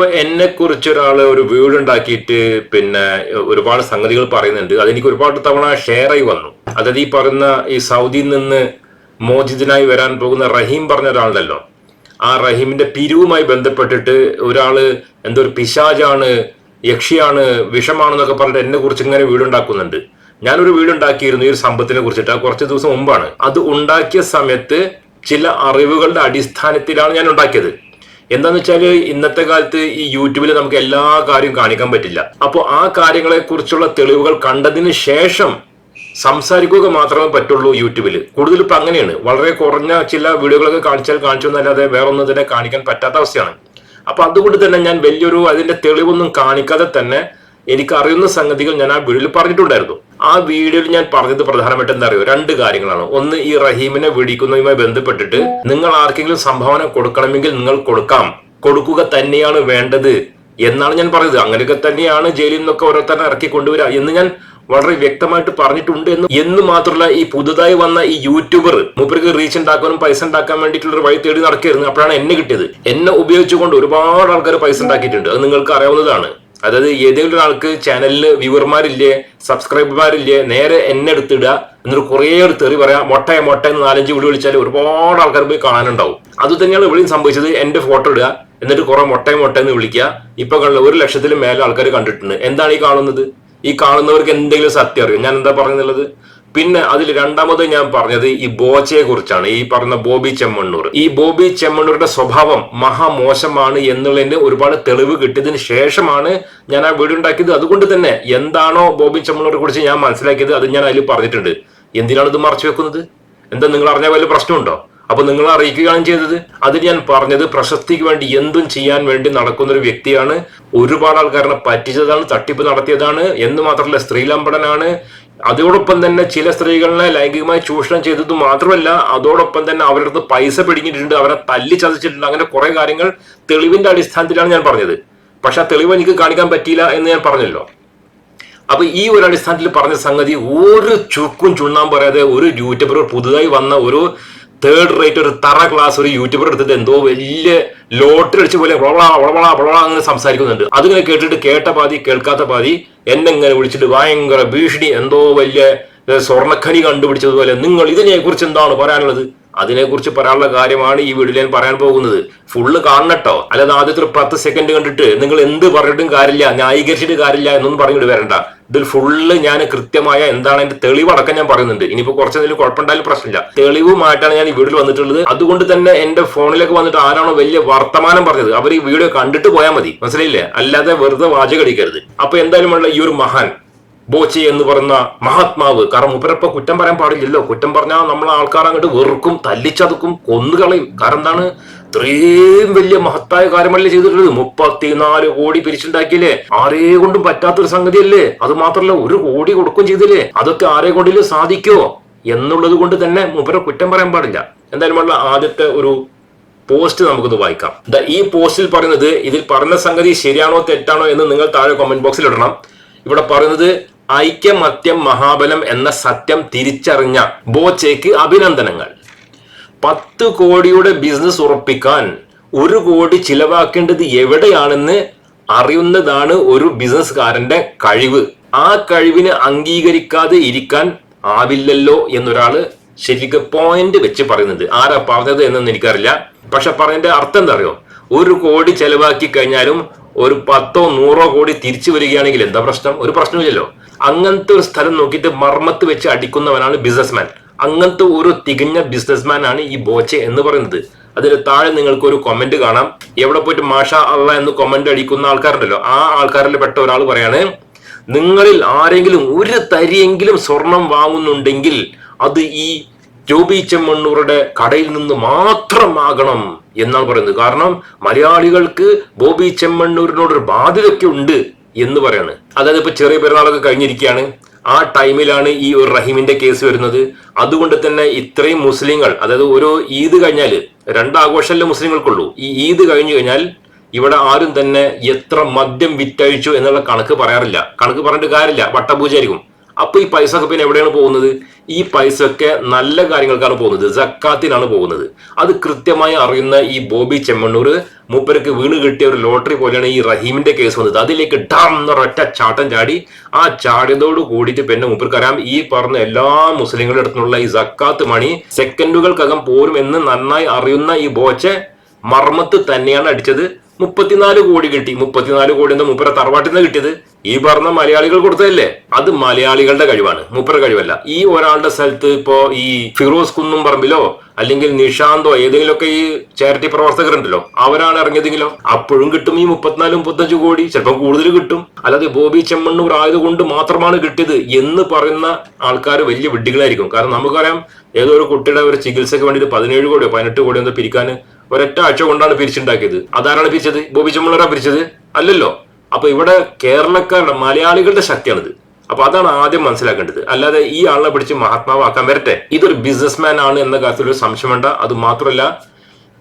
ഇപ്പൊ എന്നെ കുറിച്ച് ഒരാൾ ഒരു വീട് ഉണ്ടാക്കിയിട്ട് പിന്നെ ഒരുപാട് സംഗതികൾ പറയുന്നുണ്ട്. അതെനിക്ക് ഒരുപാട് തവണ ഷെയർ ആയി വന്നു. അതായത് ഈ പറയുന്ന ഈ സൗദിയിൽ നിന്ന് മോചിതനായി വരാൻ പോകുന്ന റഹീം പറഞ്ഞ ഒരാളുണ്ടല്ലോ. ആ റഹീമിന്റെ പിരിവുമായി ബന്ധപ്പെട്ടിട്ട് ഒരാൾ എന്തോ ഒരു പിശാജാണ് യക്ഷിയാണ് വിഷമാണെന്നൊക്കെ പറഞ്ഞിട്ട് എന്നെ കുറിച്ച് ഇങ്ങനെ വീടുണ്ടാക്കുന്നുണ്ട് ഞാനൊരു വീടുണ്ടാക്കിയിരുന്നു ഈ ഒരു സമ്പത്തിനെ കുറിച്ചിട്ട്. കുറച്ച് ദിവസം മുമ്പാണ്. അത് ഉണ്ടാക്കിയ സമയത്ത് ചില അറിവുകളുടെ അടിസ്ഥാനത്തിലാണ് ഞാൻ ഉണ്ടാക്കിയത്. എന്താന്ന് വെച്ചാൽ ഇന്നത്തെ കാലത്ത് ഈ യൂട്യൂബിൽ നമുക്ക് എല്ലാ കാര്യവും കാണിക്കാൻ പറ്റില്ല. അപ്പോൾ ആ കാര്യങ്ങളെ കുറിച്ചുള്ള തെളിവുകൾ കണ്ടതിന് ശേഷം സംസാരിക്കുക മാത്രമേ പറ്റുള്ളൂ യൂട്യൂബിൽ കൂടുതൽ ഇപ്പൊ അങ്ങനെയാണ്. വളരെ കുറഞ്ഞ ചില വീഡിയോകളൊക്കെ കാണിച്ചാൽ കാണിച്ചു എന്നല്ലാതെ വേറെ ഒന്നും തന്നെ കാണിക്കാൻ പറ്റാത്ത അവസ്ഥയാണ്. അപ്പൊ അതുകൊണ്ട് തന്നെ ഞാൻ വലിയൊരു അതിന്റെ തെളിവൊന്നും കാണിക്കാതെ തന്നെ എനിക്ക് അറിയുന്ന സംഗതികൾ ഞാൻ ആ വീഡിയോയിൽ പറഞ്ഞിട്ടുണ്ടായിരുന്നു. ആ വീഡിയോയിൽ ഞാൻ പറഞ്ഞത് പ്രധാനമായിട്ട് എന്താ അറിയോ? രണ്ട് കാര്യങ്ങളാണ്. ഒന്ന് ഈ റഹീമിനെ വെടിക്കുന്നതുമായി ബന്ധപ്പെട്ടിട്ട് നിങ്ങൾ ആർക്കെങ്കിലും സംഭാവന കൊടുക്കണമെങ്കിൽ നിങ്ങൾ കൊടുക്കാം. കൊടുക്കുക തന്നെയാണ് വേണ്ടത് എന്നാണ് ഞാൻ പറഞ്ഞത്. അങ്ങനെയൊക്കെ തന്നെയാണ് ജയിലിൽ നിന്നൊക്കെ ഓരോരുത്തരെ ഇറക്കി കൊണ്ടുവരിക എന്ന് ഞാൻ വളരെ വ്യക്തമായിട്ട് പറഞ്ഞിട്ടുണ്ട് എന്ന് എന്ന് മാത്രമല്ല ഈ പുതുതായി വന്ന ഈ യൂട്യൂബർ മൂപ്പർക്ക് റീച്ച് ഉണ്ടാക്കാനും പൈസ ഉണ്ടാക്കാൻ വേണ്ടിയിട്ടുള്ള ഒരു വഴി തേടി നടക്കുകയായിരുന്നു. അപ്പോഴാണ് എന്നെ കിട്ടിയത്. എന്നെ ഉപയോഗിച്ചുകൊണ്ട് ഒരുപാട് ആൾക്കാർ പൈസ ഉണ്ടാക്കിയിട്ടുണ്ട്. അത് നിങ്ങൾക്ക് അറിയാവുന്നതാണ്. അതായത് ഏതെങ്കിലും ഒരാൾക്ക് ചാനലിൽ വ്യൂവർമാരില്ലേ സബ്സ്ക്രൈബർമാരില്ലേ നേരെ എന്നെ എടുത്തിടുക എന്നിട്ട് കുറേ ഒരു തെറി പറയാം മൊട്ടയെ മൊട്ട എന്ന് നാലഞ്ച് വിളി വിളിച്ചാൽ ഒരുപാട് ആൾക്കാർ പോയി കാണാനുണ്ടാവും. അത് തന്നെയാണ് ഇവിടെയും സംഭവിച്ചത്. എന്റെ ഫോട്ടോ ഇടുക എന്നിട്ട് കുറെ മൊട്ടയെ മൊട്ട എന്ന് വിളിക്കുക. ഇപ്പൊ കണ്ട ഒരു ലക്ഷത്തിലും മേലെ ആൾക്കാർ കണ്ടിട്ടുണ്ട്. എന്താണ് ഈ കാണുന്നത്? ഈ കാണുന്നവർക്ക് എന്തെങ്കിലും സത്യം അറിയും? ഞാൻ എന്താ പറഞ്ഞുള്ളത്? പിന്നെ അതിൽ രണ്ടാമത് ഞാൻ പറഞ്ഞത് ഈ ബോച്ചയെ കുറിച്ചാണ് ഈ പറഞ്ഞ ബോബി ചെമ്മണ്ണൂർ. ഈ ബോബി ചെമ്മണ്ണൂരുടെ സ്വഭാവം മഹാമോശമാണ് എന്നുള്ളതിന് ഒരുപാട് തെളിവ് കിട്ടിയതിന് ശേഷമാണ് ഞാൻ ആ വീഡിയോ ഉണ്ടാക്കിയത്. അതുകൊണ്ട് തന്നെ എന്താണോ ബോബി ചെമ്മണ്ണൂരെ കുറിച്ച് ഞാൻ മനസ്സിലാക്കിയത് അത് ഞാൻ അതിൽ പറഞ്ഞിട്ടുണ്ട്. എന്തിനാണ് ഇത് മറച്ചു വെക്കുന്നത്? എന്താ നിങ്ങൾ അറിഞ്ഞ വലിയ പ്രശ്നമുണ്ടോ? അപ്പൊ നിങ്ങൾ അറിയിക്കുകയാണ് ചെയ്തത്. അതിൽ ഞാൻ പറഞ്ഞത് പ്രശസ്തിക്ക് വേണ്ടി എന്തും ചെയ്യാൻ വേണ്ടി നടക്കുന്ന ഒരു വ്യക്തിയാണ്. ഒരുപാട് ആൾക്കാരെ പറ്റിച്ചതാണ് തട്ടിപ്പ് നടത്തിയതാണ്. എന്ന് മാത്രമല്ല സ്ത്രീലമ്പടനാണ് അതോടൊപ്പം തന്നെ ചില സ്ത്രീകളെ ലൈംഗികമായി ചൂഷണം ചെയ്തത് മാത്രമല്ല അതോടൊപ്പം തന്നെ അവരുടെ അടുത്ത് പൈസ പിടിഞ്ഞിട്ടുണ്ട് അവരെ തല്ലി ചതച്ചിട്ടുണ്ട് അങ്ങനെ കുറെ കാര്യങ്ങൾ തെളിവിന്റെ അടിസ്ഥാനത്തിലാണ് ഞാൻ പറഞ്ഞത്. പക്ഷെ ആ തെളിവ് എനിക്ക് കാണിക്കാൻ പറ്റിയില്ല എന്ന് ഞാൻ പറഞ്ഞല്ലോ. അപ്പൊ ഈ ഒരു അടിസ്ഥാനത്തിൽ പറഞ്ഞ സംഗതി ഒരു ചുക്കും ചുണ്ണാൻ പറയാതെ ഒരു യൂട്യൂബർ പുതുതായി വന്ന ഒരു തേർഡ് റേറ്റ് ഒരു തറ ക്ലാസ് ഒരു യൂട്യൂബർ എടുത്തിട്ട് എന്തോ വലിയ ലോട്ടറി അടിച്ച പോലെ അങ്ങനെ സംസാരിക്കുന്നുണ്ട്. അതിങ്ങനെ കേട്ടിട്ട് കേട്ട പാതി കേൾക്കാത്ത പാതി എന്നെ ഇങ്ങനെ വിളിച്ചിട്ട് ഭയങ്കര ഭീഷണി എന്തോ വലിയ സ്വർണഖനി കണ്ടുപിടിച്ചതുപോലെ നിങ്ങൾ ഇതിനെ കുറിച്ച് എന്താണ് പറയാനുള്ളത്? അതിനെക്കുറിച്ച് പറയാനുള്ള കാര്യമാണ് ഈ വീഡിയോയിൽ ഞാൻ പറയാൻ പോകുന്നത്. ഫുള്ള് കാണണട്ടോ. അല്ലാതെ ആദ്യത്തെ ഒരു പത്ത് സെക്കൻഡ് കണ്ടിട്ട് നിങ്ങൾ എന്ത് പറഞ്ഞിട്ടും കാര്യമില്ല ന്യായീകരിച്ചിട്ട് കാര്യമില്ല എന്നൊന്നും പറഞ്ഞിട്ട് വരണ്ട. ഇതിൽ ഫുള്ള് ഞാൻ കൃത്യമായ എന്താണ് എന്റെ തെളിവടക്കം ഞാൻ പറയുന്നുണ്ട്. ഇനിയിപ്പോ കുറച്ചെന്തെങ്കിലും കുഴപ്പമുണ്ടായാലും പ്രശ്നമില്ല. തെളിവുമായിട്ടാണ് ഞാൻ ഈ വീഡിയോയിൽ വന്നിട്ടുള്ളത്. അതുകൊണ്ട് തന്നെ എന്റെ ഫോണിലേക്ക് വന്നിട്ട് ആരാണോ വലിയ വർത്തമാനം പറഞ്ഞത് അവർ ഈ വീഡിയോ കണ്ടിട്ട് പോയാൽ മതി. മനസ്സിലായില്ലേ? അല്ലാതെ വെറുതെ വാചകടിക്കരുത് അപ്പൊ എന്തായാലും ഈ ഒരു മഹാൻ ബോച്ചി എന്ന് പറഞ്ഞ മഹാത്മാവ്. കാരണം മുപ്പരപ്പ കുറ്റം പറയാൻ പാടില്ലല്ലോ. കുറ്റം പറഞ്ഞാൽ നമ്മൾ ആൾക്കാർ അങ്ങോട്ട് വെറുക്കും തല്ലിച്ചതുക്കും കൊന്നുകളയും. കാരണം എന്താണ്? ഇത്രയും വലിയ മഹത്തായ കാര്യമല്ലേ ചെയ്തിട്ടുള്ളത്? മുപ്പത്തിനാല് കോടി പിരിച്ചുണ്ടാക്കിയില്ലേ ആരേ കൊണ്ടും പറ്റാത്തൊരു സംഗതിയല്ലേ? അത് മാത്രമല്ല ഒരു കോടി കൊടുക്കും ചെയ്തില്ലേ? അതൊക്കെ ആരെ കൊണ്ടിലും സാധിക്കോ? എന്നുള്ളത് കൊണ്ട് തന്നെ മുപ്പര കുറ്റം പറയാൻ പാടില്ല. എന്തായാലും ഉള്ള ആദ്യത്തെ ഒരു പോസ്റ്റ് നമുക്കൊന്ന് വായിക്കാം. ഈ പോസ്റ്റിൽ പറയുന്നത് ഇതിൽ പറഞ്ഞ സംഗതി ശരിയാണോ തെറ്റാണോ എന്ന് നിങ്ങൾ താഴെ കമന്റ് ബോക്സിൽ ഇടണം. ഇവിടെ പറയുന്നത് ഐക്യമത്യം മഹാബലം എന്ന സത്യം തിരിച്ചറിഞ്ഞ ബോച്ചയ്ക്ക് അഭിനന്ദനങ്ങൾ. പത്ത് കോടിയുടെ ബിസിനസ് ഉറപ്പിക്കാൻ ഒരു കോടി ചിലവാക്കേണ്ടത് എവിടെയാണെന്ന് അറിയുന്നതാണ് ഒരു ബിസിനസ്സുകാരന്റെ കഴിവ്. ആ കഴിവിന് അംഗീകരിക്കാതെ ഇരിക്കാൻ ആവില്ലല്ലോ എന്നൊരാൾ ശരിക്കും പോയിന്റ് വെച്ച് പറയുന്നുണ്ട്. ആരാ പറഞ്ഞത് എന്നൊന്നും എനിക്കറിയില്ല. പക്ഷെ പറഞ്ഞതിന്റെ അർത്ഥം എന്താ അറിയോ? ഒരു കോടി ചെലവാക്കി കഴിഞ്ഞാലും ഒരു പത്തോ നൂറോ കോടി തിരിച്ചു വരികയാണെങ്കിൽ എന്താ പ്രശ്നം? ഒരു പ്രശ്നമില്ലല്ലോ അങ്ങനത്തെ ഒരു സ്ഥലം നോക്കിയിട്ട് മർമ്മത്ത് വെച്ച് അടിക്കുന്നവനാണ് ബിസിനസ്മാൻ അങ്ങനത്തെ ഒരു തികഞ്ഞ ബിസിനസ്മാൻ ആണ് ഈ ബോച്ചെ എന്ന് പറയുന്നത്. അതിന് താഴെ നിങ്ങൾക്ക് ഒരു കമന്റ് കാണാം. എവിടെ പോയിട്ട് മാഷ അള്ള എന്ന് കമന്റ് അടിക്കുന്ന ആൾക്കാരുണ്ടല്ലോ. ആ ആൾക്കാരിൽ പെട്ട ഒരാൾ പറയാണ് നിങ്ങളിൽ ആരെങ്കിലും ഒരു തരിയെങ്കിലും സ്വർണം വാങ്ങുന്നുണ്ടെങ്കിൽ അത് ഈ ജോബി ചെമ്മണ്ണൂറുടെ കടയിൽ നിന്ന് മാത്രമാകണം എന്നാണ് പറയുന്നത്. കാരണം മലയാളികൾക്ക് ബോബി ചെമ്മണ്ണൂരിനോട് ഒരു ബാധ്യതയൊക്കെ ഉണ്ട്. എന്ന് പറയാണ്. അതായത് ഇപ്പൊ ചെറിയ പെരുന്നാളൊക്കെ കഴിഞ്ഞിരിക്കുകയാണ്. ആ ടൈമിലാണ് ഈ ഒരു റഹീമിന്റെ കേസ് വരുന്നത്. അതുകൊണ്ട് തന്നെ ഇത്രയും മുസ്ലിങ്ങൾ അതായത് ഓരോ ഈദ് കഴിഞ്ഞാൽ രണ്ടാഘോഷമല്ലേ മുസ്ലിങ്ങൾക്കുള്ളൂ. ഈ ഈദ് കഴിഞ്ഞു കഴിഞ്ഞാൽ ഇവിടെ ആരും തന്നെ എത്ര മദ്യം വിറ്റഴിച്ചു എന്നുള്ള കണക്ക് പറയാറില്ല. കണക്ക് പറഞ്ഞിട്ട് കാര്യമില്ല. വട്ടപൂജയായിരിക്കും. അപ്പൊ ഈ പൈസ ഒക്കെ പിന്നെ എവിടെയാണ് പോകുന്നത്? ഈ പൈസ ഒക്കെ നല്ല കാര്യങ്ങൾക്കാണ് പോകുന്നത്. ജക്കാത്തിനാണ് പോകുന്നത്. അത് കൃത്യമായി അറിയുന്ന ഈ ബോബി ചെമ്മണ്ണൂർ മൂപ്പർക്ക് വീണ് കിട്ടിയ ഒരു ലോട്ടറി പോലെയാണ് ഈ റഹീമിന്റെ കേസ് വന്നത്. അതിലേക്ക് ഡാം എന്നൊരൊറ്റ ചാട്ടം ചാടി ആ ചാടിയതോട് കൂടിയിട്ട് പിന്നെ മൂപ്പർക്ക് അറിയാം ഈ പറഞ്ഞ എല്ലാ മുസ്ലിങ്ങളുടെ അടുത്തുള്ള ഈ ജക്കാത്ത് മണി സെക്കൻഡുകൾക്കകം പോരും എന്ന് നന്നായി അറിയുന്ന ഈ ബോച്ചെ മർമ്മത്ത് തന്നെയാണ് അടിച്ചത്. മുപ്പത്തിനാല് കോടി കിട്ടി. മുപ്പത്തിനാല് കോടിന്റെ മുപ്പര തറവാട്ടിൽ നിന്ന് കിട്ടിയത് ഈ പറഞ്ഞ മലയാളികൾ കൊടുത്തതല്ലേ? അത് മലയാളികളുടെ കഴിവാണ്. മൂപ്പര കഴിവല്ല. ഈ ഒരാളുടെ സ്ഥലത്ത് ഇപ്പോ ഈ ഫിറോസ് കുന്നും പറമ്പിലോ അല്ലെങ്കിൽ നിഷാന്തോ ഏതെങ്കിലുമൊക്കെ ഈ ചാരിറ്റി പ്രവർത്തകരുണ്ടല്ലോ അവരാണ് ഇറങ്ങിയതെങ്കിലോ? അപ്പോഴും കിട്ടും ഈ മുപ്പത്തിനാല് മുപ്പത്തഞ്ച് കോടി. ചിലപ്പോൾ കൂടുതൽ കിട്ടും. അല്ലാതെ ബോബി ചെമ്മണ്ണൂർ ആയതുകൊണ്ട് മാത്രമാണ് കിട്ടിയത് എന്ന് പറയുന്ന ആൾക്കാർ വലിയ വിഡ്ഢികളായിരിക്കും. കാരണം നമുക്കറിയാം ഏതോ ഒരു കുട്ടിയുടെ ഒരു ചികിത്സയ്ക്ക് വേണ്ടിയിട്ട് പതിനേഴ് കോടിയോ പതിനെട്ട് കോടിയോ എന്തോ പിരിക്കാൻ ഒരൊറ്റ ആഴ്ച കൊണ്ടാണ് പിരിച്ചുണ്ടാക്കിയത്. അതാരാണ് പിരിച്ചത്? ബോബി ചെമ്മണ്ണൂരാ പിരിച്ചത്? അല്ലല്ലോ. അപ്പൊ ഇവിടെ കേരളക്കാരുടെ മലയാളികളുടെ ശക്തിയാണിത്. അപ്പൊ അതാണ് ആദ്യം മനസ്സിലാക്കേണ്ടത്. അല്ലാതെ ഈ ആളിനെ പിടിച്ച് മഹാത്മാവാക്കാൻ വരട്ടെ. ഇതൊരു ബിസിനസ്മാൻ ആണ് എന്ന കാര്യത്തിൽ ഒരു സംശയം വേണ്ട. അത് മാത്രമല്ല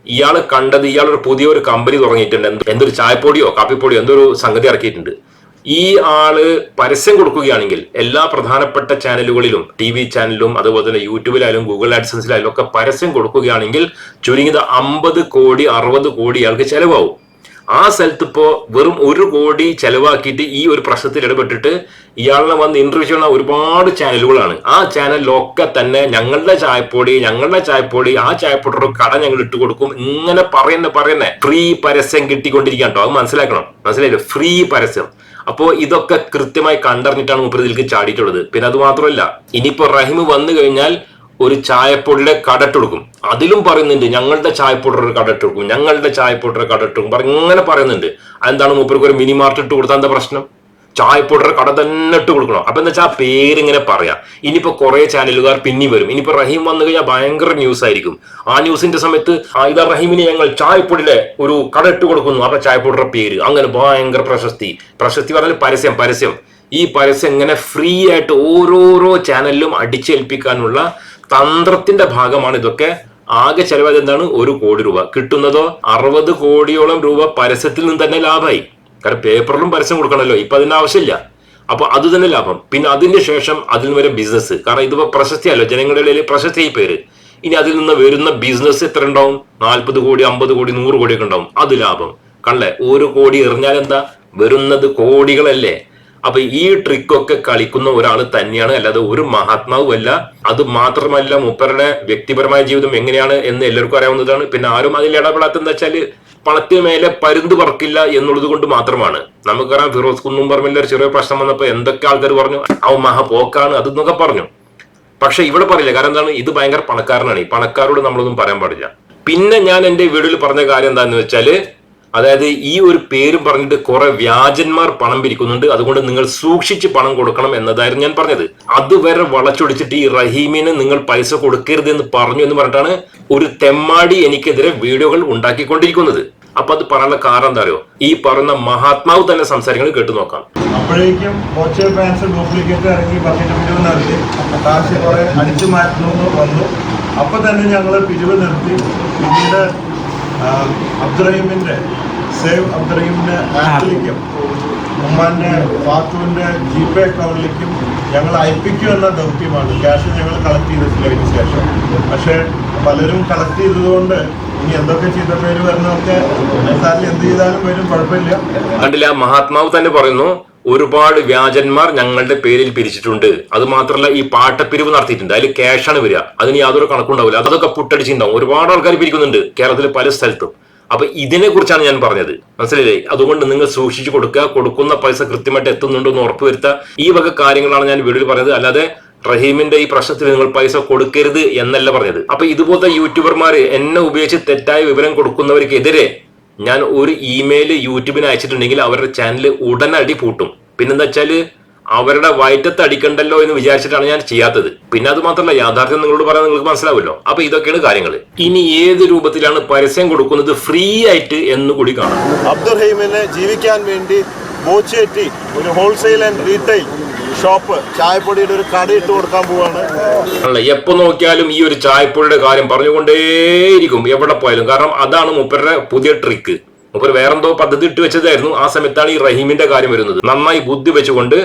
ഇയാൾ കണ്ടത് ഇയാൾ ഒരു പുതിയൊരു കമ്പനി തുടങ്ങിയിട്ടുണ്ട്. എന്തൊരു ചായപ്പൊടിയോ കാപ്പിപ്പൊടിയോ എന്തൊരു സംഗതി ഇറക്കിയിട്ടുണ്ട്. ഈ ആൾ പരസ്യം കൊടുക്കുകയാണെങ്കിൽ എല്ലാ പ്രധാനപ്പെട്ട ചാനലുകളിലും ടി വി ചാനലിലും അതുപോലെ തന്നെ യൂട്യൂബിലായാലും ഗൂഗിൾ ആഡ്സൻസിലായാലും ഒക്കെ പരസ്യം കൊടുക്കുകയാണെങ്കിൽ ചുരുങ്ങിയത് അമ്പത് കോടി അറുപത് കോടി ആൾക്ക് ചെലവാകും. ആ സ്ഥലത്ത് ഇപ്പോൾ വെറും ഒരു കോടി ചെലവാക്കിയിട്ട് ഈ ഒരു പ്രശ്നത്തിൽ ഇടപെട്ടിട്ട് ഇയാളിനെ വന്ന് ഇന്റർവ്യൂ ചെയ്യുന്ന ഒരുപാട് ചാനലുകളാണ്. ആ ചാനലിലൊക്കെ തന്നെ ഞങ്ങളുടെ ചായപ്പൊടി ഞങ്ങളുടെ ചായപ്പൊടി ആ ചായപ്പൊടിയുടെ കട ഞങ്ങൾ ഇട്ട് കൊടുക്കും. ഇങ്ങനെ പറയുന്ന പറയുന്നേ ഫ്രീ പരസ്യം കിട്ടിക്കൊണ്ടിരിക്കാം കേട്ടോ അത് മനസ്സിലാക്കണം. മനസ്സിലായില്ലേ? ഫ്രീ പരസ്യം. അപ്പോ ഇതൊക്കെ കൃത്യമായി കണ്ടറിഞ്ഞിട്ടാണ് മൂപ്പർ ഇതിലേക്ക് ചാടിയിട്ടുള്ളത്. പിന്നെ അത് മാത്രമല്ല ഇനിയിപ്പോ റഹിം വന്നു കഴിഞ്ഞാൽ ഒരു ചായപ്പൊടിയുടെ കടട്ട് കൊടുക്കും അതിലും പറയുന്നുണ്ട് ഞങ്ങളുടെ ചായപ്പൊടിയുടെ കടട്ട് കൊടുക്കും ഞങ്ങളുടെ ചായപ്പൊടിയുടെ കടട്ട് കൊടുക്കും പറഞ്ഞ് ഇങ്ങനെ പറയുന്നുണ്ട്. അതെന്താണ് മൂപ്പർക്ക് ഒരു മിനി മാർട്ട് ഇട്ട് കൊടുത്താൽ എന്താ പ്രശ്നം? ചായപ്പൊടിയുടെ കട തന്നെ ഇട്ട് കൊടുക്കണം. അപ്പൊ എന്താ വെച്ചാൽ ആ പേരിങ്ങനെ പറയാം. ഇനിയിപ്പോ കുറെ ചാനലുകാർ പിന്നി വരും. ഇനിയിപ്പോ റഹീം വന്നു കഴിഞ്ഞാൽ ഭയങ്കര ന്യൂസ് ആയിരിക്കും. ആ ന്യൂസിന്റെ സമയത്ത് ആയിദ റഹീമിന് ഞങ്ങൾ ചായപ്പൊടിയുടെ ഒരു കട ഇട്ട് കൊടുക്കുന്നു. അപ്പൊ ചായ പൗഡറുടെ പേര്. അങ്ങനെ ഭയങ്കര പ്രശസ്തി. പ്രശസ്തി പറഞ്ഞാൽ പരസ്യം പരസ്യം. ഈ പരസ്യം ഇങ്ങനെ ഫ്രീ ആയിട്ട് ഓരോരോ ചാനലിലും അടിച്ചേൽപ്പിക്കാനുള്ള തന്ത്രത്തിന്റെ ഭാഗമാണ് ഇതൊക്കെ. ആകെ ചെലവായത് എന്താണ് ഒരു കോടി രൂപ. കിട്ടുന്നതോ അറുപത് കോടിയോളം രൂപ പരസ്യത്തിൽ നിന്ന് തന്നെ ലാഭമായി കാരണം പേപ്പറിലും പരസ്യം കൊടുക്കണമല്ലോ ഇപ്പൊ അതിന്റെ ആവശ്യമില്ല. അപ്പൊ അത് തന്നെ ലാഭം. പിന്നെ അതിന്റെ ശേഷം അതിൽ നിന്ന് വരെ ബിസിനസ് കാരണം ഇതിപ്പോ പ്രശസ്തിയല്ലോ ജനങ്ങളുടെ ഇടയിൽ പ്രശസ്തി ഈ പേര്. ഇനി അതിൽ നിന്ന് വരുന്ന ബിസിനസ് എത്ര ഉണ്ടാവും? നാൽപ്പത് കോടി അമ്പത് കോടി നൂറ് കോടിയൊക്കെ ഉണ്ടാവും. അത് ലാഭം. കണ്ടേ ഒരു കോടി എറിഞ്ഞാൽ എന്താ? വരുന്നത് കോടികളല്ലേ? അപ്പൊ ഈ ട്രിക്കൊക്കെ കളിക്കുന്ന ഒരാൾ തന്നെയാണ്. അല്ലാതെ ഒരു മഹാത്മാവുമല്ല അത് മാത്രമല്ല മൂപ്പരുടെ വ്യക്തിപരമായ ജീവിതം എങ്ങനെയാണ് എന്ന് എല്ലാവർക്കും അറിയാവുന്നതാണ്. പിന്നെ ആരും അതിൽ ഇടപെടാത്തെന്ന് വെച്ചാൽ പണത്തിന് മേലെ പരുന്ത് പറക്കില്ല എന്നുള്ളത് കൊണ്ട് മാത്രമാണ്. നമുക്കറിയാം ഫിറോസ് കുന്നും പറമ്പില്ല ഒരു ചെറിയ പ്രശ്നം വന്നപ്പോൾ എന്തൊക്കെ ആൾക്കാർ പറഞ്ഞു? അവൻ മഹാ പോക്കാണ് അതെന്നൊക്കെ പറഞ്ഞു. പക്ഷെ ഇവിടെ പറയില്ല. കാരണം എന്താണ്? ഇത് ഭയങ്കര പണക്കാരനാണ്. ഈ പണക്കാരോട് നമ്മളൊന്നും പറയാൻ പാടില്ല. പിന്നെ ഞാൻ എന്റെ വീഡിയോയിൽ പറഞ്ഞ കാര്യം എന്താന്ന് വെച്ചാൽ അതായത് ഈ ഒരു പേരും പറഞ്ഞിട്ട് കുറെ വ്യാജന്മാർ പണം പിരിക്കുന്നുണ്ട്. അതുകൊണ്ട് നിങ്ങൾ സൂക്ഷിച്ച് പണം കൊടുക്കണം എന്നതായിരുന്നു ഞാൻ പറഞ്ഞത്. അതുവരെ വളച്ചൊടിച്ചിട്ട് ഈ റഹീമിന് നിങ്ങൾ പൈസ കൊടുക്കരുത് എന്ന് പറഞ്ഞു എന്ന് പറഞ്ഞിട്ടാണ് ഒരു തെമ്മാടി എനിക്കെതിരെ വീഡിയോകൾ ഉണ്ടാക്കിക്കൊണ്ടിരിക്കുന്നത്. അപ്പൊ അത് പറയാനുള്ള കാരണം എന്താ അറിയോ? ഈ പറഞ്ഞ മഹാത്മാവ് തന്നെ സംസാരിക്കുന്നത് കേട്ടു നോക്കാം. അപ്പോഴേക്കും ബക്കറ്റ് വന്നു. തന്നെ ഞങ്ങൾ നിർത്തി. അബ്ദുറഹീമിന്റെ സേവ് അബ്ദുറഹീമിന്റെ ആപ്പിലേക്കും ഉമ്മാന്റെ ഫാത്തുവിന്റെ ജി പേ അക്കൗണ്ടിലേക്കും ഞങ്ങൾ അയപ്പിക്കും എന്ന ദൗത്യമാണ്. ക്യാഷ് ഞങ്ങൾ കളക്ട് ചെയ്തിട്ടില്ല അതിന് ശേഷം. പക്ഷേ പലരും കളക്ട് ചെയ്തതുകൊണ്ട് ഇനി എന്തൊക്കെ ചെയ്ത പേര് വരണമൊക്കെ സാറിൽ എന്ത് ചെയ്താലും വരും കുഴപ്പമില്ല. കണ്ടില്ല മഹാത്മാവ് തന്നെ പറയുന്നു ഒരുപാട് വ്യാജന്മാർ ഞങ്ങളുടെ പേരിൽ പിരിച്ചിട്ടുണ്ട്. അത് മാത്രമല്ല ഈ പാട്ടപ്പിരിവ് നടത്തിയിട്ടുണ്ട്. അതിൽ ക്യാഷാണ് വരിക. അതിന് യാതൊരു കണക്കുണ്ടാവില്ല അതൊക്കെ പുട്ടടിച്ചിട്ടുണ്ടാവും. ഒരുപാട് ആൾക്കാർ പിരിക്കുന്നുണ്ട് കേരളത്തിൽ പല സ്ഥലത്തും. അപ്പൊ ഇതിനെ കുറിച്ചാണ് ഞാൻ പറഞ്ഞത്. മനസ്സിലായില്ലേ? അതുകൊണ്ട് നിങ്ങൾ സൂക്ഷിച്ചു കൊടുക്കുക. കൊടുക്കുന്ന പൈസ കൃത്യമായിട്ട് എത്തുന്നുണ്ടോ എന്ന് ഉറപ്പുവരുത്തുക ഈ വക കാര്യങ്ങളാണ് ഞാൻ വീഡിയോയിൽ പറഞ്ഞത്. അല്ലാതെ റഹീമിന്റെ ഈ പ്രശ്നത്തിൽ നിങ്ങൾ പൈസ കൊടുക്കരുത് എന്നല്ല പറഞ്ഞത്. അപ്പൊ ഇതുപോലത്തെ യൂട്യൂബർമാർ എന്നെ ഉപയോഗിച്ച് തെറ്റായ വിവരം കൊടുക്കുന്നവർക്കെതിരെ ഞാൻ ഒരു ഇമെയിൽ യൂട്യൂബിന് അയച്ചിട്ടുണ്ടെങ്കിൽ അവരുടെ ചാനൽ ഉടനടി പൂട്ടും. പിന്നെന്താ വെച്ചാൽ അവരുടെ വയറ്റത്ത് അടിക്കണ്ടല്ലോ എന്ന് വിചാരിച്ചിട്ടാണ് ഞാൻ ചെയ്യാത്തത്. പിന്നെ അത് മാത്രമല്ല യാഥാർത്ഥ്യം നിങ്ങളോട് പറയാൻ നിങ്ങൾക്ക് മനസ്സിലാവുമല്ലോ. അപ്പൊ ഇതൊക്കെയാണ് കാര്യങ്ങൾ ഇനി ഏത് രൂപത്തിലാണ് പരസ്യം കൊടുക്കുന്നത് ഫ്രീ ആയിട്ട് എന്ന് കൂടി കാണാം. അബ്ദുറഹീമിനെ ജീവിക്കാൻ വേണ്ടി ഒരു ഹോൾസെയിൽ ആൻഡ് റീറ്റെയിൽ ഷോപ്പ് ചായപ്പൊടിയുടെ ഒരു കട ഇട്ട് കൊടുക്കാൻ പോവാണ്. അല്ല എപ്പോ നോക്കിയാലും ഈ ഒരു ചായപ്പൊടിയുടെ കാര്യം പറഞ്ഞുകൊണ്ടേയിരിക്കും. എവിടെ പോയാലും. കാരണം അതാണ് മൂപ്പരുടെ പുതിയ ട്രിക്ക് മൂപ്പര് വേറെന്തോ പദ്ധതി ഇട്ട് വെച്ചതായിരുന്നു. ആ സമയത്താണ് ഈ റഹീമിന്റെ കാര്യം വരുന്നത്. നന്നായി ബുദ്ധി വെച്ചുകൊണ്ട്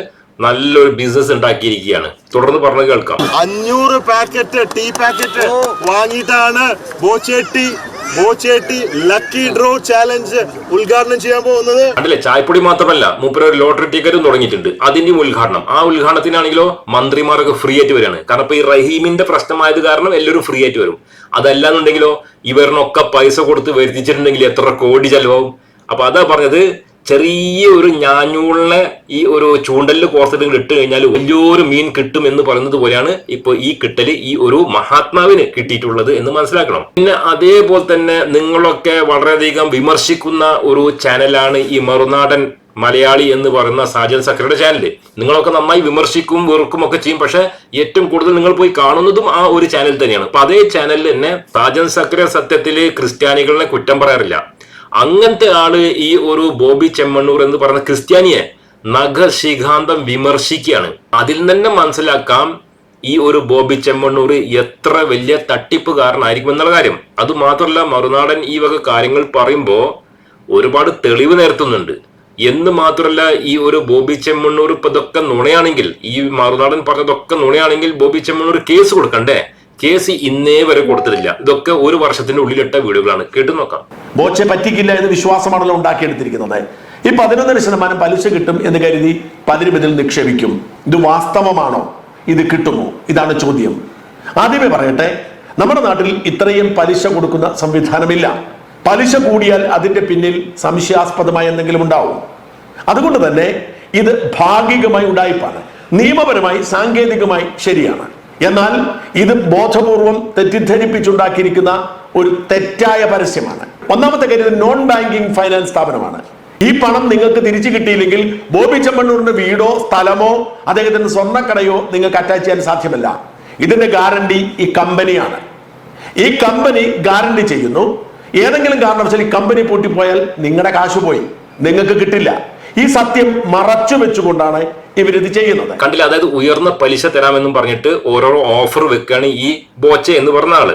നല്ലൊരു ബിസിനസ് ഉണ്ടാക്കിയിരിക്കുകയാണ്. തുടർന്ന് പറഞ്ഞു കേൾക്കാം. അഞ്ഞൂറ് പാക്കറ്റ് ടീ പാക്കറ്റ് വാങ്ങിയിട്ടാണ് ബോച്ചേട്ടി ബോച്ചേട്ടി ലക്കി ഡ്രോ ചാലഞ്ച് ഉദ്ഘാടനം ചെയ്യാൻ പോകുന്നത്. കണ്ടില്ലേ ചായപ്പൊടി മാത്രമല്ല മൂപ്പര് ഒരു ലോട്ടറി ടിക്കറ്റും തുടങ്ങിയിട്ടുണ്ട്. അതിന്റെയും ഉദ്ഘാടനം. ആ ഉദ്ഘാടനത്തിനാണെങ്കിലോ മന്ത്രിമാരൊക്കെ ഫ്രീ ആയിട്ട് വരികയാണ്. കാരണം ഇപ്പൊ ഈ റഹീമിന്റെ പ്രശ്നമായത് കാരണം എല്ലാവരും ഫ്രീ ആയിട്ട് വരും. അതല്ലാന്നുണ്ടെങ്കിലോ ഇവരിനൊക്കെ പൈസ കൊടുത്ത് വരുത്തിച്ചിട്ടുണ്ടെങ്കിൽ എത്ര കോടി ചെലവാകും? അപ്പൊ അതാ പറഞ്ഞത് ചെറിയ ഒരു ഞാഞ്ഞൂളിനെ ഈ ഒരു ചൂണ്ടലിൽ കോർത്തിട്ട് ഇട്ട് കഴിഞ്ഞാൽ വലിയൊരു മീൻ കിട്ടും എന്ന് പറയുന്നത് പോലെയാണ് ഇപ്പൊ ഈ കിട്ടൽ ഈ ഒരു മഹാത്മാവിന് കിട്ടിയിട്ടുള്ളത് എന്ന് മനസ്സിലാക്കണം. പിന്നെ അതേപോലെ തന്നെ നിങ്ങളൊക്കെ വളരെയധികം വിമർശിക്കുന്ന ഒരു ചാനലാണ് ഈ മറുനാടൻ മലയാളി എന്ന് പറയുന്ന സാജൻ സക്കറിയുടെ ചാനൽ നിങ്ങളൊക്കെ നന്നായി വിമർശിക്കും വെറുക്കും ഒക്കെ ചെയ്യും പക്ഷെ ഏറ്റവും കൂടുതൽ നിങ്ങൾ പോയി കാണുന്നതും ആ ഒരു ചാനൽ തന്നെയാണ്. അപ്പൊ അതേ ചാനലിൽ തന്നെ സാജൻ സക്കര സത്യത്തിൽ ക്രിസ്ത്യാനികളെ കുറ്റം പറയാറില്ല. അങ്ങനത്തെ ആൾ ഈ ഒരു ബോബി ചെമ്മണ്ണൂർ എന്ന് പറയുന്ന ക്രിസ്ത്യാനിയെ നഖശിഖാന്തം വിമർശിക്കുകയാണ്. അതിൽ തന്നെ മനസ്സിലാക്കാം ഈ ഒരു ബോബി ചെമ്മണ്ണൂർ എത്ര വലിയ തട്ടിപ്പ് തട്ടിപ്പുകാരനായിരിക്കും എന്നുള്ള കാര്യം. അത് മാത്രമല്ല മറുനാടൻ ഈ വക കാര്യങ്ങൾ പറയുമ്പോൾ ഒരുപാട് തെളിവ് നേരത്തുന്നുണ്ട്. എന്ന് മാത്രമല്ല ഈ ഒരു ബോബി ചെമ്മണ്ണൂർ ഇപ്പൊ ഇതൊക്കെ നുണയാണെങ്കിൽ ഈ മറുനാടൻ പറഞ്ഞതൊക്കെ നുണയാണെങ്കിൽ ബോബി ചെമ്മണ്ണൂർ കേസ് കൊടുക്കണ്ടേ? കേസ് ഇന്നേ വരെ കൊടുത്തിട്ടില്ല. ഇതൊക്കെ ഒരു വർഷത്തിന്റെ ഉള്ളിലിട്ട വീടുകളാണ്. കേട്ടു നോക്കാം. ബോച്ചെ പറ്റിക്കില്ല എന്ന് വിശ്വാസമാണല്ലോ ഉണ്ടാക്കിയെടുത്തിരിക്കുന്നത്. ഈ പതിനൊന്നര ശതമാനം പലിശ കിട്ടും എന്ന് കരുതി പലരും ഇതിൽ നിക്ഷേപിക്കും. ഇത് വാസ്തവമാണോ? ഇത് കിട്ടുമോ? ഇതാണ് ചോദ്യം. ആദ്യമേ പറയട്ടെ നമ്മുടെ നാട്ടിൽ ഇത്രയും പലിശ കൊടുക്കുന്ന സംവിധാനമില്ല. പലിശ കൂടിയാൽ അതിന്റെ പിന്നിൽ സംശയാസ്പദമായ എന്തെങ്കിലും ഉണ്ടാവും. അതുകൊണ്ട് തന്നെ ഇത് ഭാഗികമായി ഉണ്ടായിപ്പാണ്. നിയമപരമായി സാങ്കേതികമായി ശരിയാണ്. എന്നാൽ ഇത് ബോധപൂർവം തെറ്റിദ്ധരിപ്പിച്ചുണ്ടാക്കിയിരിക്കുന്ന ഒരു തെറ്റായ പരസ്യമാണ്. ഒന്നാമത്തെ കാര്യം നോൺ ബാങ്കിങ് ഫൈനാൻസ് സ്ഥാപനമാണ്. ഈ പണം നിങ്ങൾക്ക് തിരിച്ചു കിട്ടിയില്ലെങ്കിൽ ബോബി ചെമ്മണ്ണൂരിന്റെ വീടോ സ്ഥലമോ അദ്ദേഹത്തിന്റെ സ്വർണക്കടയോ നിങ്ങൾക്ക് അറ്റാച്ച് ചെയ്യാൻ സാധ്യമല്ല. ഇതിന്റെ ഗ്യാരണ്ടി ഈ കമ്പനിയാണ്. ഈ കമ്പനി ഗ്യാരണ്ടി ചെയ്യുന്നു. ഏതെങ്കിലും കാരണവശാൽ ഈ കമ്പനി പൂട്ടിപ്പോയാൽ നിങ്ങളുടെ കാശ് പോയി. നിങ്ങൾക്ക് കിട്ടില്ല. ഈ സത്യം മറച്ചു വെച്ചുകൊണ്ടാണ് ഇവരിത് ചെയ്യുന്നത്. കണ്ടില്ല അതായത് ഉയർന്ന പലിശ തരാമെന്നും പറഞ്ഞിട്ട് ഓരോ ഓഫർ വെക്കുകയാണ് ഈ ബോച്ച എന്ന് പറഞ്ഞ ആൾ.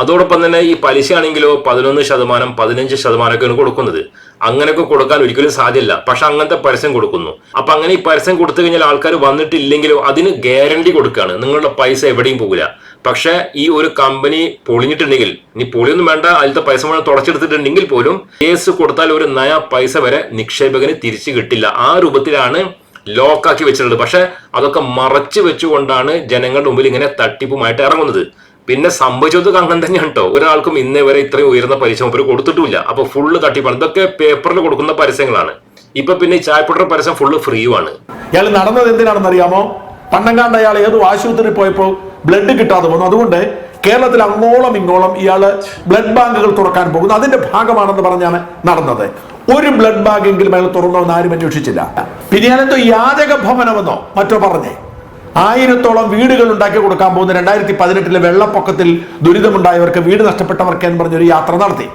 അതോടൊപ്പം തന്നെ ഈ പലിശ ആണെങ്കിലോ പതിനൊന്ന് ശതമാനം പതിനഞ്ച് ശതമാനമൊക്കെയാണ് കൊടുക്കുന്നത്. അങ്ങനെയൊക്കെ കൊടുക്കാൻ ഒരിക്കലും സാധ്യമല്ല പക്ഷെ അങ്ങനത്തെ പരസ്യം കൊടുക്കുന്നു. അപ്പൊ അങ്ങനെ ഈ പരസ്യം കൊടുത്തു കഴിഞ്ഞാൽ ആൾക്കാർ വന്നിട്ടില്ലെങ്കിലോ അതിന് ഗ്യാരണ്ടി കൊടുക്കുകയാണ്. നിങ്ങളുടെ പൈസ എവിടെയും പോകില്ല. പക്ഷെ ഈ ഒരു കമ്പനി പൊളിഞ്ഞിട്ടുണ്ടെങ്കിൽ ഇനി പൊളിയൊന്നും വേണ്ട അതിലത്തെ പൈസ മുഴുവൻ തുടച്ചെടുത്തിട്ടുണ്ടെങ്കിൽ പോലും കേസ് കൊടുത്താൽ ഒരു നയ പൈസ വരെ നിക്ഷേപകന് തിരിച്ചു കിട്ടില്ല. ആ രൂപത്തിലാണ് ലോക്കാക്കി വെച്ചിട്ടുള്ളത്. പക്ഷെ അതൊക്കെ മറച്ചു വെച്ചുകൊണ്ടാണ് ജനങ്ങളുടെ മുമ്പിൽ ഇങ്ങനെ തട്ടിപ്പുമായിട്ട് ഇറങ്ങുന്നത്. പിന്നെ സംഭവിച്ചത് അങ്ങനെ തന്നെയാണ് കേട്ടോ ഒരാൾക്കും ഇന്നേ വരെ ഇത്രയും ഉയർന്ന പലിശ മുമ്പ് കൊടുത്തിട്ടില്ല അപ്പൊ ഫുള്ള് തട്ടിപ്പാണ് ഇതൊക്കെ പേപ്പറിൽ കൊടുക്കുന്ന പരസ്യങ്ങളാണ്. ഇപ്പൊ പിന്നെ ഈ ചായപ്പൊട്ടർ പരസ്യം ഫുള്ള് ഫ്രീയുമാണ് ഇയാൾ നടന്നത് എന്തിനാണെന്ന് അറിയാമോ പണ്ടങ്കാണ്ട് അയാൾ ഏതോ ആശുപത്രി പോയപ്പോൾ ബ്ലഡ് കിട്ടാതെ വന്നു. അതുകൊണ്ട് കേരളത്തിൽ അങ്ങോളം ഇങ്ങോളം ഇയാൾ ബ്ലഡ് ബാങ്കുകൾ തുറക്കാൻ പോകുന്നു. അതിന്റെ ഭാഗമാണെന്ന് പറഞ്ഞാണ് നടന്നത്. ഒരു ബ്ലഡ് ബാങ്ക് എങ്കിലും അയാൾ തുറന്നോ എന്ന് ആരും അന്വേഷിച്ചില്ല. പിന്നെ ഞാനെന്തോ യാചക ഭവനമെന്നോ മറ്റോ പറഞ്ഞേ. ആയിരത്തോളം വീടുകൾ ഉണ്ടാക്കി കൊടുക്കാൻ പോകുന്ന രണ്ടായിരത്തി പതിനെട്ടിലെ വെള്ളപ്പൊക്കത്തിൽ ദുരിതമുണ്ടായവർക്ക് വീട് നഷ്ടപ്പെട്ടവർക്ക് എന്ന് പറഞ്ഞൊരു യാത്ര നടത്തി.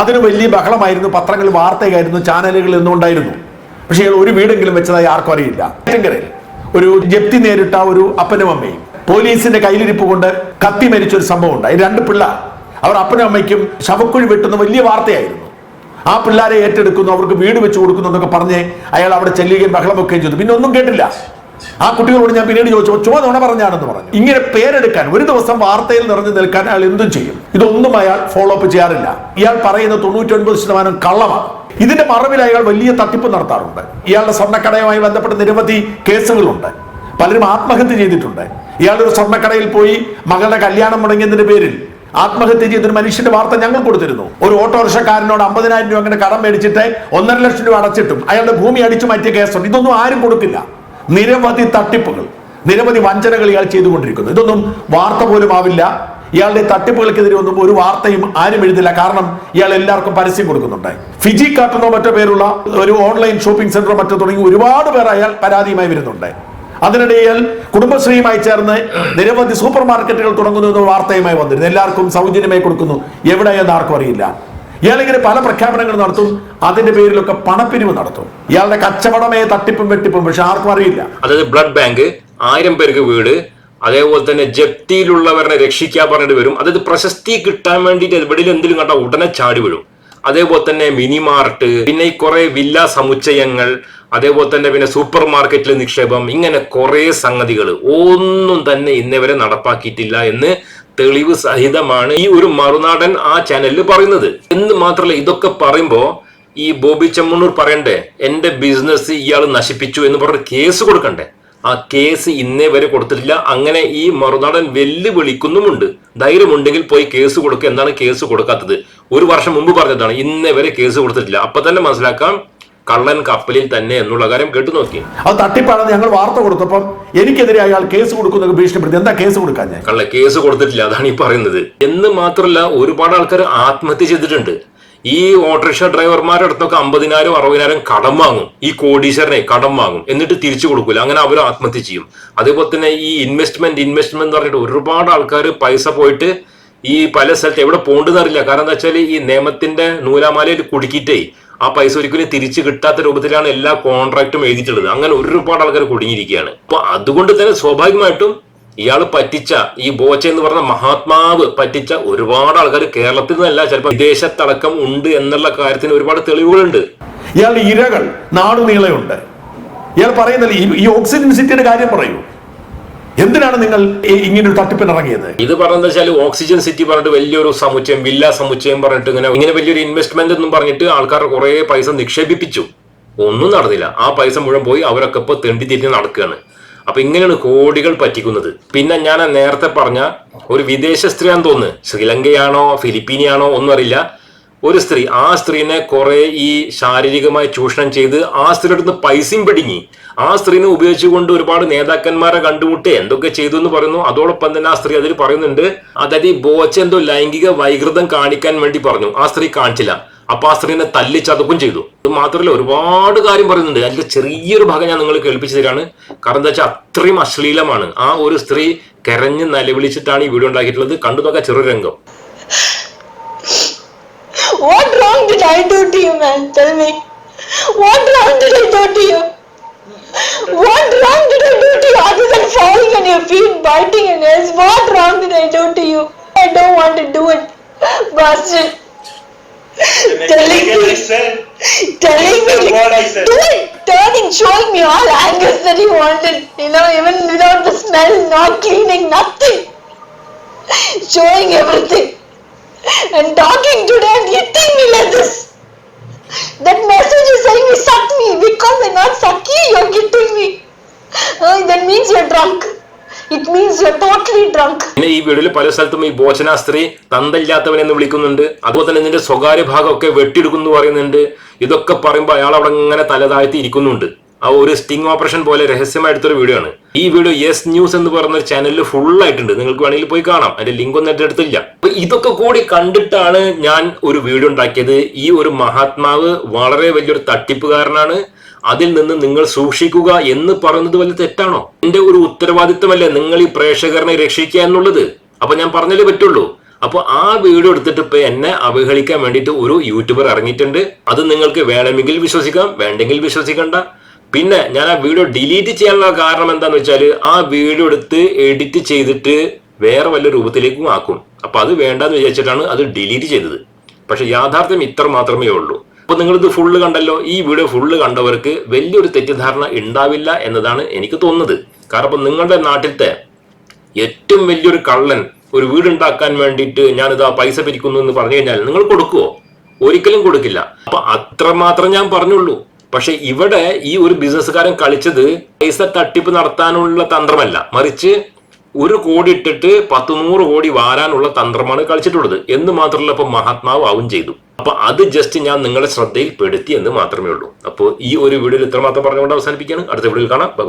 അതിന് വലിയ ബഹളമായിരുന്നു. പത്രങ്ങൾ വാർത്തയായിരുന്നു. ചാനലുകൾ എന്നും ഉണ്ടായിരുന്നു പക്ഷേ ഒരു വീടെങ്കിലും വെച്ചതായി ആർക്കും അറിയില്ല. ഏറ്റങ്കരയിൽ ഒരു ജപ്തി നേരിട്ട ഒരു അപ്പനും അമ്മയും പോലീസിന്റെ കയ്യിലിരിപ്പ് കൊണ്ട് കത്തി മരിച്ച ഒരു സംഭവം ഉണ്ടായി. രണ്ട് പിള്ള അവർ അപ്പനും അമ്മയ്ക്കും ശവക്കുഴി വെട്ടുന്ന വലിയ വാർത്തയായിരുന്നു. ആ പിള്ളേരെ ഏറ്റെടുക്കുന്നു അവർക്ക് വീട് വെച്ച് കൊടുക്കുന്നു എന്നൊക്കെ പറഞ്ഞ് അയാൾ അവിടെ ചെല്ലുകയും ബഹളം വെക്കുകയും ചെയ്തു. പിന്നെ ഒന്നും കേട്ടില്ല. ആ കുട്ടികളോട് ഞാൻ പിന്നീട് ചോദിച്ചു ചുമ നുണ പറഞ്ഞാണെന്ന് പറഞ്ഞു. ഇങ്ങനെ പേരെടുക്കാൻ ഒരു ദിവസം വാർത്തയിൽ നിറഞ്ഞു നിൽക്കാൻ അയാൾ എന്തും ചെയ്യും. ഇതൊന്നും അയാൾ ഫോളോ അപ്പ് ചെയ്യാറില്ല. ഇയാൾ പറയുന്ന തൊണ്ണൂറ്റൊൻപത് ശതമാനം കള്ളമാണ്. ഇതിന്റെ മറവിൽ അയാൾ വലിയ തട്ടിപ്പ് നടത്താറുണ്ട്. ഇയാളുടെ സ്വർണക്കടയുമായി ബന്ധപ്പെട്ട നിരവധി കേസുകളുണ്ട്. പലരും ആത്മഹത്യ ചെയ്തിട്ടുണ്ട്. ഇയാളൊരു സ്വർണക്കടയിൽ പോയി മകളുടെ കല്യാണം മുടങ്ങിയതിന്റെ പേരിൽ ആത്മഹത്യ ചെയ്തൊരു മനുഷ്യന്റെ വാർത്ത ഞങ്ങൾ കൊടുത്തിരുന്നു. ഒരു ഓട്ടോറിക്ഷക്കാരനോട് അമ്പതിനായിരം രൂപ അങ്ങനെ കടം മേടിച്ചിട്ട് ഒന്നര ലക്ഷം രൂപ അടച്ചിട്ടും അയാളുടെ ഭൂമി അടിച്ചു മാറ്റിയ കേസുണ്ട്. ഇതൊന്നും ആരും കൊടുക്കില്ല. നിരവധി തട്ടിപ്പുകൾ നിരവധി വഞ്ചനകൾ ഇയാൾ ചെയ്തുകൊണ്ടിരിക്കുന്നു. ഇതൊന്നും വാർത്ത പോലും ആവില്ല. ഇയാളുടെ തട്ടിപ്പുകൾക്കെതിരെ ഒന്നും ഒരു വാർത്തയും ആരും എഴുതില്ല. കാരണം ഇയാൾ എല്ലാവർക്കും പരസ്യം കൊടുക്കുന്നുണ്ട് ഫിജി കാട്ടുന്നോ മറ്റോ പേരുള്ള ഒരു ഓൺലൈൻ ഷോപ്പിംഗ് സെന്ററോ മറ്റോ തുടങ്ങി ഒരുപാട് പേർ അയാൾ പരാതിയുമായി വരുന്നുണ്ട് അതിനിടയിൽ കുടുംബശ്രീയുമായി ചേർന്ന് നിരവധി സൂപ്പർ മാർക്കറ്റുകൾ തുടങ്ങുന്നു എന്ന വാർത്തയുമായി വന്നിരുന്നു. എല്ലാവർക്കും സൗജന്യമായി കൊടുക്കുന്നു. എവിടെയെന്ന് ആർക്കും അറിയില്ല. ഇയാളിങ്ങനെ പല പ്രഖ്യാപനങ്ങൾ നടത്തും അതിന്റെ പേരിലൊക്കെ പണപ്പിരിവ് നടത്തും. ഇയാളുടെ കച്ചവടമേ തട്ടിപ്പും വെട്ടിപ്പും പക്ഷെ ആർക്കും അറിയില്ല. അതായത് ബ്ലഡ് ബാങ്ക് ആയിരം പേർക്ക് വീട് അതേപോലെ തന്നെ ജപ്തിയിലുള്ളവരെ രക്ഷിക്കാൻ പറഞ്ഞിട്ട് വരും. അതായത് പ്രശസ്തി കിട്ടാൻ വേണ്ടിയിട്ട് എവിടെയും എന്തെങ്കിലും കണ്ടാൽ ഉടനെ ചാടി വീഴും. അതേപോലെ തന്നെ മിനിമാർട്ട് പിന്നെ ഈ കുറെ വില്ല സമുച്ചയങ്ങൾ അതേപോലെ തന്നെ പിന്നെ സൂപ്പർ മാർക്കറ്റിലെ നിക്ഷേപം ഇങ്ങനെ കുറെ സംഗതികൾ ഒന്നും തന്നെ ഇന്നേവരെ നടപ്പാക്കിയിട്ടില്ല എന്ന് തെളിവ് സഹിതമാണ് ഈ ഒരു മറുനാടൻ ആ ചാനലിൽ പറയുന്നത്. എന്ന് മാത്രമല്ല ഇതൊക്കെ പറയുമ്പോൾ ഈ ബോബി ചെമ്മണ്ണൂർ പറയണ്ടേ എന്റെ ബിസിനസ് ഇയാൾ നശിപ്പിച്ചു എന്ന് പറഞ്ഞ് കേസ് കൊടുക്കണ്ടേ? ആ കേസ് ഇന്നേ വരെ കൊടുത്തിട്ടില്ല. അങ്ങനെ ഈ മറുനാടൻ വെല്ലുവിളിക്കുന്നുമുണ്ട്. ധൈര്യമുണ്ടെങ്കിൽ പോയി കേസ് കൊടുക്കുക എന്താണ് കേസ് കൊടുക്കാത്തത്. ഒരു വർഷം മുമ്പ് പറഞ്ഞതാണ് ഇന്നേ വരെ കേസ് കൊടുത്തിട്ടില്ല. അപ്പൊ തന്നെ മനസ്സിലാക്കാം കള്ളൻ കപ്പലിൽ തന്നെ എന്നുള്ള കാര്യം കേട്ടു നോക്കി. അത് തട്ടിപ്പാണെന്ന് ഞങ്ങൾ വാർത്ത കൊടുത്തപ്പം എനിക്കെതിരെ അയാൾ കേസ് കൊടുക്കുന്ന ഭീഷണിപ്പെടുത്തി. എന്താ കേസ് കൊടുക്കാൻ ഞാൻ? കള്ള കേസ് കൊടുത്തിട്ടില്ല അതാണ് ഈ പറയുന്നത്. എന്ന് മാത്രമല്ല ഒരുപാട് ആൾക്കാർ ആത്മഹത്യ ചെയ്തിട്ടുണ്ട്. ഈ ഓട്ടോറിക്ഷ ഡ്രൈവർമാരുടെ അടുത്തൊക്കെ അമ്പതിനായിരം അറുപതിനായിരം കടം വാങ്ങും. ഈ കോടീശ്വരനെ കടം വാങ്ങും. എന്നിട്ട് തിരിച്ചു കൊടുക്കില്ല അങ്ങനെ അവർ ആത്മഹത്യ ചെയ്യും. അതേപോലെ തന്നെ ഈ ഇൻവെസ്റ്റ്മെന്റ് ഇൻവെസ്റ്റ്മെന്റ് എന്ന് പറഞ്ഞിട്ട് ഒരുപാട് ആൾക്കാർ പൈസ പോയിട്ട് ഈ പല സ്ഥലത്ത് എവിടെ പോകണ്ടെന്ന് അറിയില്ല. കാരണം എന്താ വെച്ചാൽ ഈ നിയമത്തിന്റെ നൂലാമാലയിൽ കുടുക്കിയിട്ടേ ആ പൈസ ഒരിക്കലും തിരിച്ചു കിട്ടാത്ത രൂപത്തിലാണ് എല്ലാ കോൺട്രാക്റ്റും എഴുതിയിട്ടുള്ളത്. അങ്ങനെ ഒരുപാട് ആൾക്കാർ കുടുങ്ങിയിരിക്കുകയാണ്. അപ്പൊ അതുകൊണ്ട് തന്നെ സ്വാഭാവികമായിട്ടും ഇയാൾ പറ്റിച്ച ഈ ബോച്ച എന്ന് പറഞ്ഞ മഹാത്മാവ് പറ്റിച്ച ഒരുപാട് ആൾക്കാർ കേരളത്തിൽ നിന്നല്ല ചിലപ്പോൾ വിദേശത്തടക്കം ഉണ്ട് എന്നുള്ള കാര്യത്തിന് ഒരുപാട് തെളിവുകളുണ്ട്. ഇയാൾ ഇരകൾ നാടുനീളെയുണ്ട്. ഇയാൾ പറയുന്നില്ല ഈ- ഓക്സിജൻ സിറ്റിയുടെ കാര്യം പറയൂ. എന്തിനാണ് നിങ്ങൾ ഇങ്ങനെ തട്ടിപ്പിനിറങ്ങിയത്? ഇത് പറഞ്ഞ വെച്ചാൽ ഓക്സിജൻ സിറ്റി പറഞ്ഞിട്ട് വലിയൊരു സമുച്ചയം വില്ല സമുച്ചയം പറഞ്ഞിട്ട് ഇങ്ങനെ ഇങ്ങനെ വലിയൊരു ഇൻവെസ്റ്റ്മെന്റ് എന്നും പറഞ്ഞിട്ട് ആൾക്കാർ കുറെ പൈസ നിക്ഷേപിപ്പിച്ചു. ഒന്നും നടന്നില്ല. ആ പൈസ മുഴുവൻ പോയി അവരൊക്കെ ഇപ്പൊ തെണ്ടി തിരിഞ്ഞ് നടക്കുകയാണ് അപ്പൊ ഇങ്ങനെയാണ് കോടികൾ പറ്റിക്കുന്നത്. പിന്നെ ഞാൻ നേരത്തെ പറഞ്ഞ ഒരു വിദേശ സ്ത്രീയാന്ന് തോന്നുന്നു. ശ്രീലങ്കയാണോ ഫിലിപ്പീനിയാണോ ഒന്നും അറിയില്ല. ഒരു സ്ത്രീ ആ സ്ത്രീനെ കുറെ ഈ ശാരീരികമായി ചൂഷണം ചെയ്ത് ആ സ്ത്രീയുടെ അടുത്ത് പൈസയും പിടിങ്ങി. ആ സ്ത്രീനെ ഉപയോഗിച്ചുകൊണ്ട് ഒരുപാട് നേതാക്കന്മാരെ കണ്ടുമുട്ടി എന്തൊക്കെ ചെയ്തു എന്ന് പറയുന്നു. അതോടൊപ്പം തന്നെ ആ സ്ത്രീ അതിൽ പറയുന്നുണ്ട് അതായത് ഈ ബോച്ച എന്തോ ലൈംഗിക വൈകൃതം കാണിക്കാൻ വേണ്ടി പറഞ്ഞു. ആ സ്ത്രീ കാണിച്ചില്ല. അപ്പൊ ആ സ്ത്രീനെ തല്ലിച്ചതക്കും ചെയ്തു. മാത്രമല്ല ഒരുപാട് കാര്യം പറയുന്നുണ്ട്. അതിന്റെ ചെറിയൊരു ഭാഗം ഞാൻ നിങ്ങൾ കേൾപ്പിച്ചു തരാണ്. കാരണം എന്താ വെച്ചാൽ അത്രയും അശ്ലീലമാണ്. ആ ഒരു സ്ത്രീ കരഞ്ഞ് നിലവിളിച്ചിട്ടാണ് ഈ വീഡിയോ ഉണ്ടാക്കിയിട്ടുള്ളത്. കണ്ടുനോക്കാ ചെറു രംഗം. Telling Again, I me, said, telling me, what I said. doing, turning, showing me all angles that he wanted. You know, even without the smell, not cleaning, nothing. Showing everything. and talking today and hitting me like this. That message is saying you suck me because I'm not sucky, you're hitting me. Oh, that means you're drunk. It you are totally drunk പിന്നെ ഈ വീഡിയോയിൽ പല സ്ഥലത്തും ഈ ബോച്ചന സ്ത്രീ തന്തല്ലാത്തവൻ എന്ന് വിളിക്കുന്നുണ്ട്. അതുപോലെ തന്നെ ഇതിന്റെ സ്വകാര്യ ഭാഗമൊക്കെ വെട്ടിയെടുക്കുന്നു പറയുന്നുണ്ട്. ഇതൊക്കെ പറയുമ്പോൾ അയാൾ അവിടെ ഇങ്ങനെ തലതാഴ്ത്തി ഇരിക്കുന്നുണ്ട്. ആ ഒരു സ്റ്റിംഗ് ഓപ്പറേഷൻ പോലെ രഹസ്യമായിട്ടൊരു വീഡിയോ ആണ് ഈ വീഡിയോ യെസ് ന്യൂസ് എന്ന് പറയുന്ന ചാനലിൽ ഫുൾ ആയിട്ടുണ്ട് നിങ്ങൾക്ക് വേണമെങ്കിൽ പോയി കാണാം. അതിന്റെ ലിങ്ക് ഒന്നും എന്റെ അടുത്തില്ല അപ്പൊ ഇതൊക്കെ കൂടി കണ്ടിട്ടാണ് ഞാൻ ഒരു വീഡിയോ ഉണ്ടാക്കിയത്. ഈ ഒരു മഹാത്മാവ് വളരെ വലിയൊരു തട്ടിപ്പുകാരനാണ്. അതിൽ നിന്ന് നിങ്ങൾ സൂക്ഷിക്കുക എന്ന് പറയുന്നത് വലിയ തെറ്റാണോ? എന്റെ ഒരു ഉത്തരവാദിത്തമല്ലേ നിങ്ങൾ ഈ പ്രേക്ഷകരനെ രക്ഷിക്കുക എന്നുള്ളത്? അപ്പൊ ഞാൻ പറഞ്ഞാലേ പറ്റുള്ളൂ. അപ്പൊ ആ വീഡിയോ എടുത്തിട്ട് ഇപ്പൊ എന്നെ അവഹേളിക്കാൻ വേണ്ടിയിട്ട് ഒരു യൂട്യൂബർ ഇറങ്ങിയിട്ടുണ്ട്. അത് നിങ്ങൾക്ക് വേണമെങ്കിൽ വിശ്വസിക്കാം വേണ്ടെങ്കിൽ വിശ്വസിക്കണ്ട. പിന്നെ ഞാൻ ആ വീഡിയോ ഡിലീറ്റ് ചെയ്യാനുള്ള കാരണം എന്താന്ന് വെച്ചാൽ ആ വീഡിയോ എടുത്ത് എഡിറ്റ് ചെയ്തിട്ട് വേറെ വല്ല രൂപത്തിലേക്കും ആക്കും. അപ്പൊ അത് വേണ്ടെന്ന് വിചാരിച്ചിട്ടാണ് അത് ഡിലീറ്റ് ചെയ്തത്. പക്ഷെ യാഥാർത്ഥ്യം ഇത്ര മാത്രമേ ഉള്ളൂ. അപ്പൊ നിങ്ങളിത് ഫുള്ള് കണ്ടല്ലോ. ഈ വീഡിയോ ഫുള്ള് കണ്ടവർക്ക് വലിയൊരു തെറ്റിദ്ധാരണ ഉണ്ടാവില്ല എന്നതാണ് എനിക്ക് തോന്നുന്നത്. കാരണം ഇപ്പൊ നിങ്ങളുടെ നാട്ടിലത്തെ ഏറ്റവും വലിയൊരു കള്ളൻ ഒരു വീടുണ്ടാക്കാൻ വേണ്ടിയിട്ട് ഞാനിതാ പൈസ പിരിക്കുന്നു എന്ന് പറഞ്ഞു കഴിഞ്ഞാൽ നിങ്ങൾ കൊടുക്കുവോ? ഒരിക്കലും കൊടുക്കില്ല. അപ്പൊ അത്രമാത്രം ഞാൻ പറഞ്ഞുള്ളൂ. പക്ഷെ ഇവിടെ ഈ ഒരു ബിസിനസ്സുകാരൻ കളിച്ചത് പൈസ തട്ടിപ്പ് നടത്താനുള്ള തന്ത്രമല്ല. മറിച്ച് ഒരു കോടി ഇട്ടിട്ട് പത്ത് നൂറ് കോടി വാരാനുള്ള തന്ത്രമാണ് കളിച്ചിട്ടുള്ളത്. എന്ന് മാത്രമല്ല ഇപ്പൊ മഹാത്മാവ് ആവും ചെയ്തു. അപ്പൊ അത് ജസ്റ്റ് ഞാൻ നിങ്ങളുടെ ശ്രദ്ധയിൽ പെടുത്തി എന്ന് മാത്രമേ ഉള്ളൂ. അപ്പോൾ ഈ ഒരു വീഡിയോയിൽ ഇത്രമാത്രം പറഞ്ഞുകൊണ്ട് അവസാനിപ്പിക്കുകയാണ്. അടുത്ത വീഡിയോയിൽ കാണാം. ബൈ